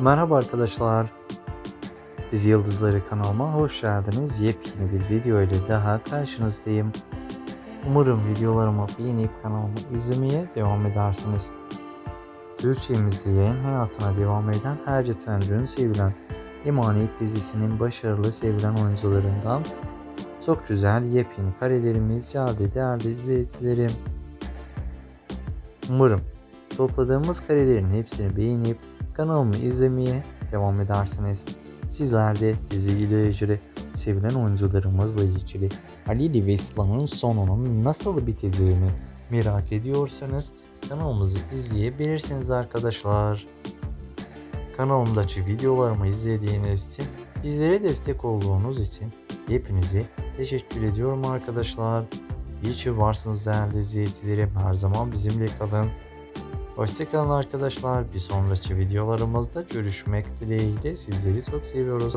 Merhaba arkadaşlar. Dizi Yıldızları kanalıma hoş geldiniz. Yepyeni bir video ile daha karşınızdayım. Umarım videolarımı beğenip kanalımı izlemeye devam edersiniz. Türkçemizde yayın hayatına devam eden Herce Tanrı'nın sevilen Emanet dizisinin başarılı sevilen oyuncularından çok güzel yepyeni karelerimiz geldi değerli izleyicilerim. Umarım topladığımız karelerin hepsini beğenip kanalımı izlemeye devam edersiniz. Sizler de dizi ile ilgili sevilen oyuncularımızla ilgili Ali ve İslam'ın sonunun nasıl biteceğini merak ediyorsanız kanalımızı izleyebilirsiniz arkadaşlar. Kanalımdaki videolarımı izlediğiniz için bizlere destek olduğunuz için hepinize teşekkür ediyorum arkadaşlar. İyi ki varsınız değerli izleyicilerim. Her zaman bizimle kalın. Hoşçakalın arkadaşlar. Bir sonraki videolarımızda görüşmek dileğiyle sizleri çok seviyoruz.